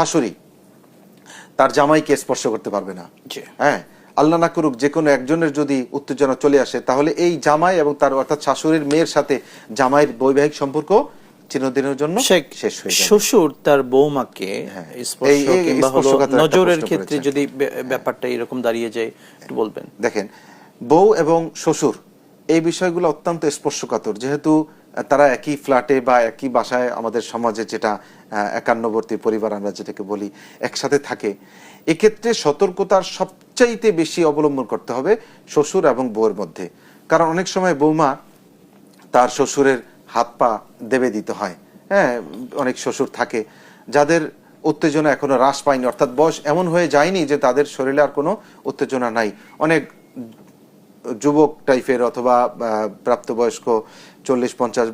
শাশুড়ি তার জামাইকে স্পর্শ করতে পারবে না। হ্যাঁ আল্লাহ না করুক যে কোনো একজনের যদি উত্তেজনা চলে আসে তাহলে এই জামাই এবং তার অর্থাৎ শাশুড়ির মেয়ের সাথে জামাইয়ের বৈবাহিক সম্পর্ক চিরদিনের জন্য শেষ হয়ে শ্বশুর তার বৌমাকে হ্যাঁ। স্পর্শ কিংবা নজরের ক্ষেত্রে যদি ব্যাপারটা এরকম দাঁড়িয়ে যায় একটু বলবেন। দেখেন বউ এবং শ্বশুর এই বিষয়গুলো অত্যন্ত স্পর্শকাতর। যেহেতু তারা একই ফ্ল্যাটে বা একই বাসায় আমাদের সমাজে যেটা একান্নবর্তী পরিবার আমরা যেটাকে বলি, একসাথে থাকে। এক্ষেত্রে সতর্কতার সবচাইতে বেশি অবলম্বন করতে হবে শ্বশুর এবং বউয়ের মধ্যে। কারণ অনেক সময় বৌমা তার শ্বশুরের হাত পা দেবে দিতে হয়। হ্যাঁ অনেক শ্বশুর থাকে, যাদের উত্তেজনা এখনও হ্রাস পায়নি। অর্থাৎ বয়স এমন হয়ে যায়নি যে তাদের শরীরে আর কোনো উত্তেজনা নাই। অনেক যুবক টাইপের অথবা প্রাপ্তবয়স্ক চল্লিশ পঞ্চাশ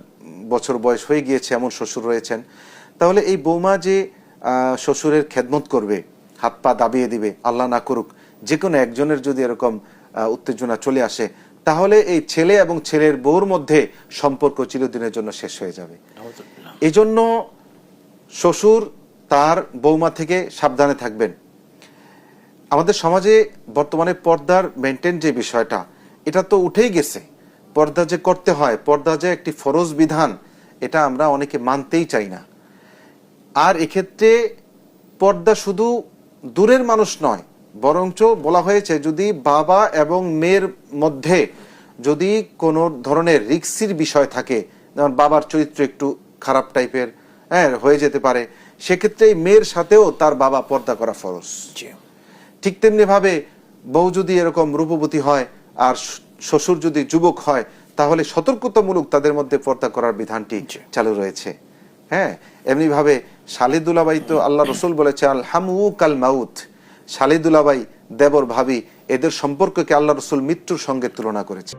বছর বয়স হয়ে গিয়েছে এমন শ্বশুর রয়েছেন। তাহলে এই বৌমা যে শ্বশুরের খেদমত করবে হাত পা দাবিয়ে দিবে আল্লাহ না করুক যে কোনো একজনের যদি এরকম উত্তেজনা চলে আসে তাহলে এই ছেলে এবং ছেলের বউর মধ্যে সম্পর্ক চিরদিনের জন্য শেষ হয়ে যাবে। এই জন্য শ্বশুর তার বৌমা থেকে সাবধানে থাকবেন। আমাদের সমাজে বর্তমানে পর্দার মেনটেন যে বিষয়টা এটা তো উঠেই গেছে। পর্দা যে করতে হয় পর্দা যে একটি ফরজ বিধান এটা আমরা অনেকে মানতেই চাই না। আর এক্ষেত্রে পর্দা শুধু দূরের মানুষ নয় বরঞ্চ বলা হয়েছে যদি বাবা এবং মেয়ের মধ্যে যদি কোনো ধরনের রিক্সির বিষয় থাকে যেমন বাবার চরিত্র একটু খারাপ টাইপের হ্যাঁ হয়ে যেতে পারে সেক্ষেত্রে মেয়ের সাথেও তার বাবা পর্দা করা ফরজ। ঠিক তেমনি ভাবে বউ যদি এরকম রূপবতী হয় আর শ্বশুর যদি যুবক হয় তাহলে সতর্কতামূলক তাদের মধ্যে পর্দা করার বিধানটি চালু রয়েছে। হ্যাঁ এমনি ভাবে শালিদুলাবাই তো আল্লাহ রসুল বলেছে আল হামু কাল মাউত। শালিদুলাবাই দেবর ভাবি এদের সম্পর্ককে আল্লাহ রসুল মৃত্যুর সঙ্গে তুলনা করেছে।